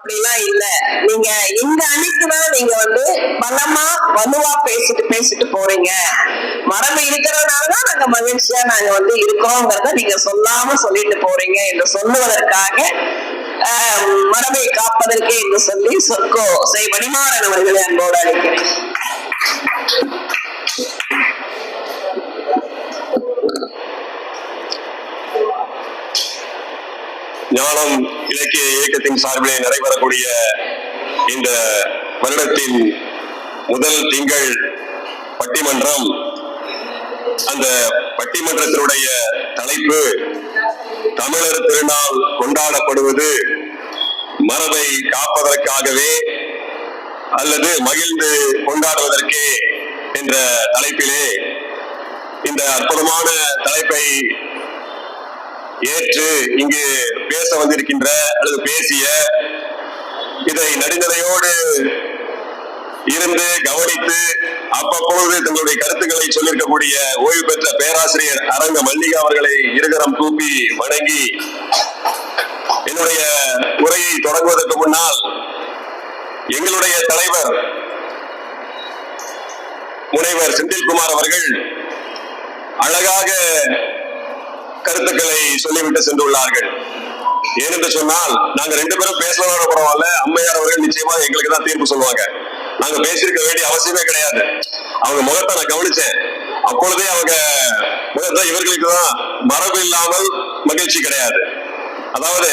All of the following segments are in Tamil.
அப்படிலாம் இல்ல. நீங்க இந்த அன்னைக்கு தான் நீங்க வந்து பலமா வலுவா பேசிட்டு பேசிட்டு போறீங்க. மரபு இருக்கிறதுனாலதான் நாங்க மகிழ்ச்சியா நாங்க வந்து இருக்கோங்கிறத நீங்க சொல்லாம சொல்லிட்டு போறீங்க என்று சொல்லுவதற்காக ஆஹ், மரபை காப்பதற்கே என்று சொல்லி சொற்கோ செய் மணிமாறன் அவர்களை அன்போடு அழைக்கிறேன். ஞானம் இலக்கிய இயக்கத்தின் சார்பிலே நடைபெறக்கூடிய இந்த வருடத்தின் முதல் திங்கள் பட்டிமன்றம் அந்த பட்டிமன்றத்தினுடைய தலைப்பு தமிழர் திருநாள் கொண்டாடப்படுவது மரபை காப்பதற்காகவே அல்லது மகிழ்ந்து கொண்டாடுவதற்கே என்ற தலைப்பிலே இந்த அற்புதமான தலைப்பை ஏற்று இங்கு பேச வந்திருக்கின்ற அல்லது பேசிய இதை நடுநிலையோடு இருந்து கவனித்து அப்பப்பொழுது தங்களுடைய கருத்துக்களை சொல்லியிருக்கக்கூடிய ஓய்வு பெற்ற பேராசிரியர் அரங்க மல்லிகா அவர்களை இருகரம் கூப்பி வணங்கி என்னுடைய உரையை தொடங்குவதற்கு முன்னால் எங்களுடைய தலைவர் முனைவர் செந்தில்குமார் அவர்கள் அழகாக கருத்துக்களை சொல்லிவிட்டு சென்றுள்ளார்கள். ஏனென்று சொன்னால் நாங்க ரெண்டு பேரும் பேசலாம் பரவாயில்ல அம்மையார் அவர்கள் நிச்சயமா எங்களுக்கு தான் தீர்ப்பு சொல்லுவாங்க. நாங்க பேசியிருக்க வேண்டிய அவசியமே கிடையாது. அவங்க முகத்தை நான் கவனிச்சேன். அப்பொழுதே அவங்க முகத்தை இவர்களுக்கு தான் மரபு இல்லாமல் மகிழ்ச்சி கிடையாது. அதாவது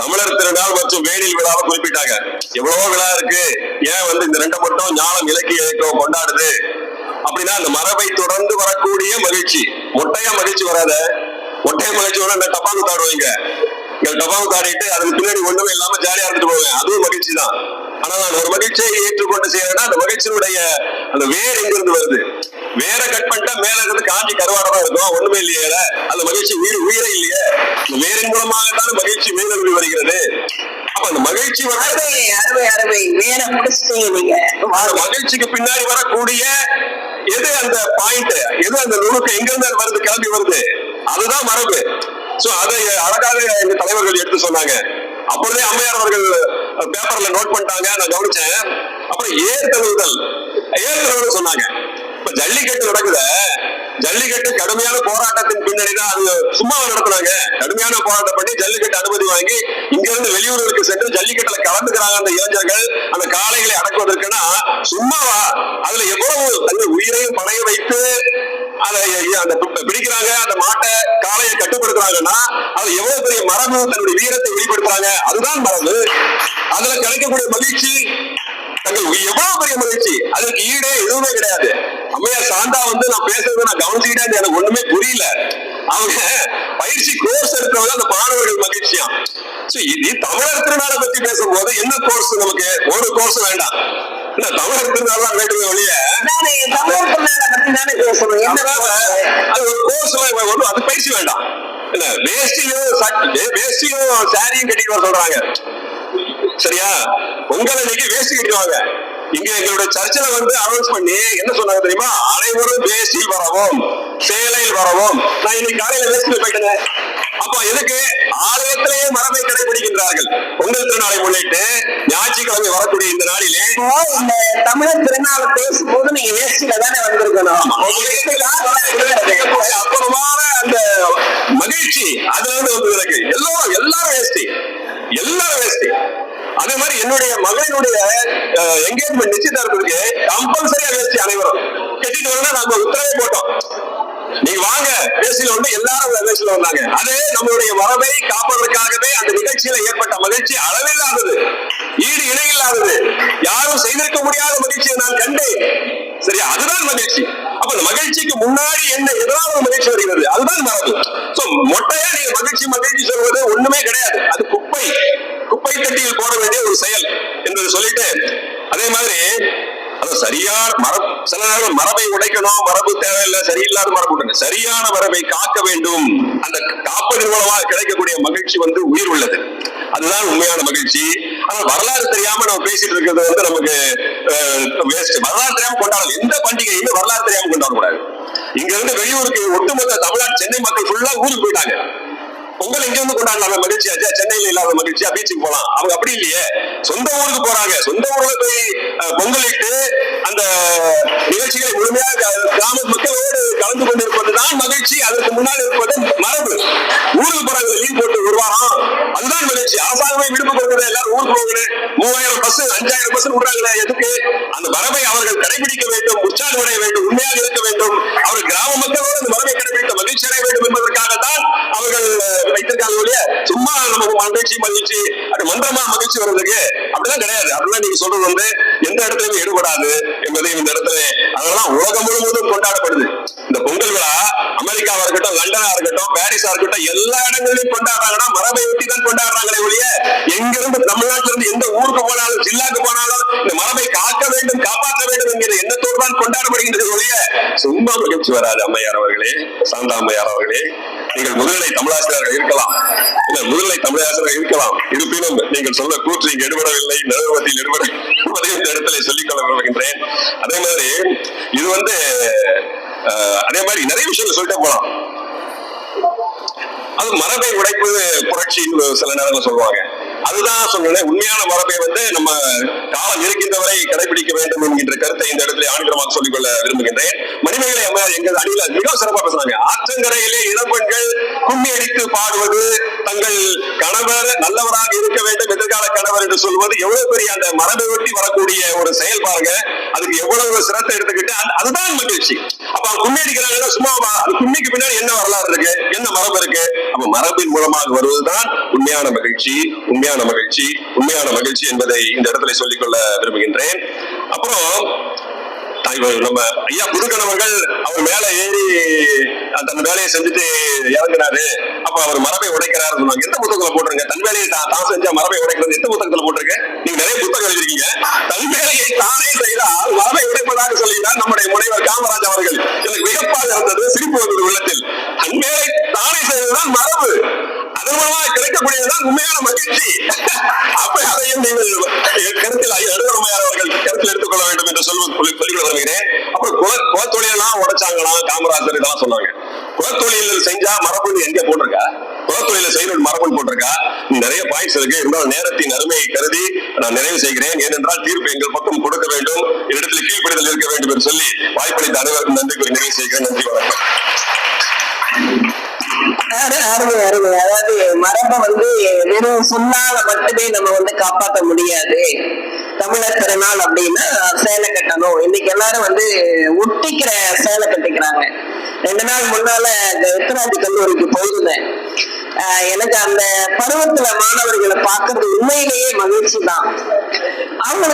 தமிழர் திருநாள் மற்றும் வேலில் விழாவை குறிப்பிட்டாங்க. எவ்வளவோ விழா இருக்கு. ஏன் வந்து இந்த ரெண்டை மட்டும் ஞானம் இலக்கிய இயக்கம் கொண்டாடுது? அப்படின்னா அந்த மரபை தொடர்ந்து வரக்கூடிய மகிழ்ச்சி. மொட்டையா மகிழ்ச்சி வராத ஒட்டை மகிழ்ச்சியோட இந்த டப்பாங்கு தாடுவீங்க இந்த டப்பாங்கு தாடிட்டு அதுக்கு பின்னாடி ஒண்ணுமே இல்லாம ஜாலியா இருந்துட்டு போவேன் அதுவும் மகிழ்ச்சி தான். ஆனா நான் ஒரு மகிழ்ச்சியை ஏற்றுக்கொண்டு செய்யறேன்னா அந்த மகிழ்ச்சியினுடைய அந்த வேர் எங்கிருந்து வருது? வேற கட் பண்ணிட்டா மேல இருந்து காஞ்சி கருவாடா தான் இருக்கும். ஒண்ணுமே இல்லையே அந்த மகிழ்ச்சி உயிர் உயிரே இல்லையே. வேரின் மூலமாகத்தான் மகிழ்ச்சி மேலெழுதி வருகிறது. அப்ப அந்த மகிழ்ச்சி வர அருமை அருமை அருமை. வேற முடிச்சிட்டீங்க நீங்க. அந்த வாழ்க. மகிழ்ச்சிக்கு பின்னாடி வரக்கூடிய எது அந்த பாயிண்ட் எது அந்த நுணுக்கு? எங்க இருந்து வருது? கிளம்பி வருது. அதுதான் மரபு. சோ அதை அழகாக எங்க தலைவர்கள் எடுத்து சொன்னாங்க. அப்பொழுதே அம்மையார் அவர்கள் பேப்பர்ல நோட் பண்ணிட்டாங்க. நான் கவனிச்சேன். அப்புறம் ஏர் தழுவுதல் ஏர் தழுவுதல் சொன்னாங்க. இப்ப ஜல்லிக்கட்டு நடக்குத. ஜல்லிக்கட்டு கடுமையான போராட்டத்தின் பின்னணிதான் அது சும்மா நடத்துனாங்க. கடுமையான போராட்டம் பண்ணி ஜல்லிக்கட்டு அனுமதி வாங்கி இங்க இருந்து வெளியூர்களுக்கு சென்று ஜல்லிக்கட்டுல கலந்துக்கிறாங்க அந்த இளைஞர்கள். அந்த காளைகளை அடக்குவதற்குன்னா சும்மாவா அதுல எவ்வளவு அந்த உயிரையும் பணைய வைத்து அதை அந்த பிடிக்கிறாங்க. அந்த மாட்டை கட்டுப்படுத்துறாங்கன்னா அது எவ்வளவு பெரிய மரபு தன்னுடைய வீரத்தை வெளிப்படுத்துறாங்க? அதுதான் மரபு. அதுல கிடைக்கக்கூடிய மகிழ்ச்சி எவ்வளவு பெரிய மகிழ்ச்சி? அதுக்கு ஈடே எதுவுமே கிடையாது. அம்மையார் சாந்தா வந்து நான் பேசுறது நான் கவனிச்சுக்கிட்டே எனக்கு ஒண்ணுமே புரியல. அவங்க பயிற்சி கோர்ஸ் எடுத்தவங்க அந்த மாணவர்கள் மகிழ்ச்சியா சோ இது தமிழர் திருநாளை பத்தி பேசும்போது என்ன கோர்ஸ் நமக்கு? ஒரு கோர்ஸ் வேண்டாம். இல்ல தமிழர் திருநாள் தான் வேண்டுமே ஒழிய. தமிழர் திருநாளை பத்தி தானே பேசணும். அது ஒரு கோர்ஸ் ஒன்றும் அது பயிற்சி வேண்டாம். இல்ல வேஷ்டியும் வேஷ்டியும் சாரியும் கட்டிட்டு வர சொல்றாங்க. சரியா? பொங்கல் அன்னைக்கு வேஷ்டி கட்டிடுவாங்க. இங்க எங்களுடைய சர்ச்சில் வந்து அனௌன்ஸ் பண்ணி என்ன சொன்னாங்க தெரியுமா? அனைவரும் வேஷ்டியில் வரவும் சேலையில் வரவும். நான் இன்னைக்கு காலையில வேஷ்டியில் போயிட்டேன். அப்ப எதுக்கு? ஆலயத்திலேயே மரபை கடைபிடிக்கின்றார்கள் பொங்கல் திருநாளை முன்னிட்டு ஞாயிற்றுக்கிழமை வரக்கூடிய இந்த நாளிலே இந்த தமிழர் திருநாளை பேசும்போது நீங்க வேஷ்டியில தானே வந்திருக்கணும். அற்புதமான அந்த மகிழ்ச்சி. அதுல இருந்து வந்து எனக்கு எல்லாரும் எல்லாரும் வேஸ்டி எல்லாரும் வேஸ்டி அதே மாதிரி என்னுடைய மகளினுடைய என்கேஜ்மெண்ட் நிச்சயதார்த்தத்துக்கு கம்பல்சரியா வேஸ்டி அனைவரும். கட்டிட்டு வரணும் நாங்க உத்தரவே போட்டோம். நீங்க வாங்க. பேசில வந்து எல்லாரும் வேசியில வந்தாங்க. அது நம்மளுடைய மரபை காப்பதற்காகவே அந்த நிகழ்ச்சியில ஏற்பட்ட மகிழ்ச்சி அளவில்லாதது. ஈடு இணையில்லாதது. யாரும் செய்திருக்க முடியாத மகிழ்ச்சியை நான் கண்டேன். சரியா? அதுதான் மகிழ்ச்சி. அப்ப அந்த மகிழ்ச்சிக்கு முன்னாடி என்ன எதனால ஒரு மகிழ்ச்சி வருகிறது? அதுதான் மரபு. சோ மொட்டையா நீங்க மகிழ்ச்சி மகிழ்ச்சி சொல்வது ஒண்ணுமே கிடையாது. அது குப்பை. குப்பை தட்டியில் போட வேண்டிய ஒரு செயல். என்று சொல்லிட்டு அதே மாதிரி அது சரியான மரபு. சில நேரம் மரபை உடைக்கணும் மரபு தேவையில்லை சரியில்லாத மரபு சரியான மரபை காக்க வேண்டும். அந்த காப்பதன் மூலமாக கிடைக்கக்கூடிய மகிழ்ச்சி வந்து உயிர் உள்ளது. அதுதான் உண்மையான மகிழ்ச்சி. ஆனா வரலாறு தெரியாம நம்ம பேசிட்டு இருக்கிறது வந்து நமக்கு வேஸ்ட் வரலாறு தெரியாம கொண்டாடலாம். எந்த பண்டிகையுமே வரலாறு தெரியாம கொண்டாடக்கூடாது. இங்க இருந்து வெளியூருக்கு ஒட்டுமொத்த தமிழ்நாடு சென்னை மக்கள் ஃபுல்லா ஊருக்கு போயிட்டாங்க. பொங்கல் இங்க இருந்து கொண்டாடலாம் மகிழ்ச்சியா சென்னையில இல்லாத மகிழ்ச்சியா பீச்சுக்கு போலாம். அவங்க அப்படி இல்லையே. சொந்த ஊருக்கு போறாங்க. சொந்த ஊர்ல போய் அஹ், பொங்கலிட்டு அந்த நிகழ்ச்சிகளை முழுமையாக க- கிராம மக்களோடு கலந்து கொண்டிருப்பதுதான் மகிழ்ச்சி. அதற்கு முன்னால் இருப்பது மரபு. ஊருக்கு போறாங்க லீவ் போட்டு வருவாராம் அதுதான் மகிழ்ச்சி அரசாங்கமே விடுப்பு கொடுக்குது. எல்லாரும் ஊருக்கு போகணும் மூவாயிரம் பஸ் அஞ்சாயிரம் பஸ் விடுறாங்களே எதுக்கு? அந்த மரபை அவர்கள் கடைபிடிக்க வேண்டும் உற்சாகம் அடைய வேண்டும் உண்மையாக இருக்க வேண்டும். அவர் கிராம மக்களோடு அந்த மரபை கடைபிடிக்க மகிழ்ச்சி அடைய வேண்டும் என்பதற்காக தான் அவர்கள் வைத்திருக்காங்க ஒழிய. சும்மா நமக்கு மகிழ்ச்சி மகிழ்ச்சி அது மந்திரமா மகிழ்ச்சி வர்றதுக்கு அப்படிலாம் கிடையாது. அப்படிலாம் நீங்க சொல்றது வந்து எந்த இடத்துலயும் எடுபடாது என்பதையும் இந்த இடத்துல அதெல்லாம் உலகம் முழுவதும் கொண்டாடப்படுது. இந்த பொங்கல் விழா அமெரிக்காவா இருக்கட்டும் லண்டனா இருக்கட்டும் பாரிஸா இருக்கட்டும் எல்லா இடங்களிலும் கொண்டாடுறாங்கன்னா மரபை ஒட்டி தான் கொண்டாடுறாங்களே ஒழிய எங்கிருந்து தமிழ்நாட்டில இருந்து எந்த ஊருக்கு போனாலும் ஜில்லாக்கு போனாலும் இந்த மரபை காக்க வேண்டும் காப்பாற்ற வேண்டும் என்கிற எண்ணத்தோடு தான் கொண்டாடப்படுகின்றது ஒழிய சும்மா மகிழ்ச்சி வராது அம்மையார் அவர்களே சாந்தா அம்மையார் அவர்களே. நீங்கள் முதுநிலை தமிழாசிரியர்கள் இருக்கலாம். இல்ல முதுநிலை தமிழாசிரியர்கள் இருக்கலாம். இருப்பினும் நீங்கள் சொல்ல கூற்று இங்கு எடுபடவில்லை நிறுவனத்தில் எடுபடவில்லை இந்த இடத்துல சொல்லிக்கொள்ள விரும்புகின்றேன். அதே மாதிரி இது வந்து அதே மாதிரி நிறைய விஷயங்கள் சொல்லிட்டே போலாம். அது மரபை உடைப்பது புரட்சின்னு சில நேரங்கள் சொல்லுவாங்க. அதுதான் சொன்னேன் உண்மையான மரபை வந்து நம்ம காலம் இருக்கின்றவரை கடைபிடிக்க வேண்டும் என்கின்ற கருத்தை இந்த இடத்துல ஆணிகரமாக சொல்லிக்கொள்ள விரும்புகின்றேன். மணிமேகலை அம்மையார் எங்கள் அடியில் மிக சிறப்பாக பேசுறாங்க ஆற்றங்கரையிலே இளம்பெண்கள் கும்மி அடித்து பாடுவது தங்கள் கணவர் நல்லவராக இருக்க வேண்டும் எதிர்கால கணவர் என்று சொல்வது எவ்வளவு பெரிய அந்த மரபை ஒட்டி வரக்கூடிய ஒரு செயல் பாருங்க. அதுக்கு எவ்வளவு சிரத்தை எடுத்துக்கிட்டு அதுதான் மகிழ்ச்சி. அப்ப கும்மி அடிக்கிறாங்கன்னா சும்மா அது கும்மிக்கு பின்னாடி என்ன வரலாறு இருக்கு? என்ன மரபு இருக்கு? அப்ப மரபின் மூலமாக வருவதுதான் உண்மையான மகிழ்ச்சி உண்மையான மகிழ்ச்சி உண்மையான மகிழ்ச்சி என்பதை இந்த இடத்துல சொல்லிக்கொள்ள விரும்புகின்றேன். அப்புறம் நம்ம ஐயா புதுக்கணவர்கள் அவர் மேல ஏறி தன் வேலையை செஞ்சுட்டு இறங்குறாரு அப்ப அவர் மரபை உடைக்கிறாரு சொன்னாங்க. எந்த புத்தகத்துல போட்டிருங்க தன் வேலையை தான் தான் செஞ்சா மரபை உடைக்கிறது எந்த புத்தகத்துல போட்டிருக்கு? நீங்க நிறைய புத்தகம் எழுதிருக்கீங்க. தன் வேலையை தானே சொல்லி- சொல்லிக்கொள்ள அப்புறம் குல குலத்தொழிலாம் உடைச்சாங்களாம் காமராஜர் இதெல்லாம் சொன்னாங்க. குலத்தொழில் செஞ்சா மரபுன்னு எங்க போட்டிருக்கா? குலத்தொழில செய்யணும் மரபுன்னு போட்டிருக்கா? நிறைய பாயிண்ட்ஸ் இருக்கு. இருந்தாலும் நேரத்தின் அருமையை கருதி நான் நிறைவு செய்கிறேன். ஏனென்றால் தீர்ப்பு எங்கள் பக்கம் கொடுக்க வேண்டும். இடத்தில் கீழ்ப்படிதல் இருக்க வேண்டும் என்று சொல்லி வாய்ப்பளித்த அனைவருக்கும் நன்றி கூறி நிறைவு செய்கிறேன். நன்றி வணக்கம். அருமை அருமை அதாவது மரபை வந்து வெறும் சொன்னால மட்டுமே நம்ம வந்து காப்பாற்ற முடியாது. தமிழர் திருநாள் அப்படின்னா கட்டணும் இன்னைக்கு எல்லாரும் வந்து ஒட்டிக்கிற சேலை கட்டிக்கிறாங்க. ரெண்டு நாள் முன்னால இந்த உத்தராஜி கல்லூரிக்கு போயிருந்தேன். ஆஹ் எனக்கு அந்த பருவத்துல மாணவர்களை பார்க்கறது உண்மையிலேயே மகிழ்ச்சி தான்.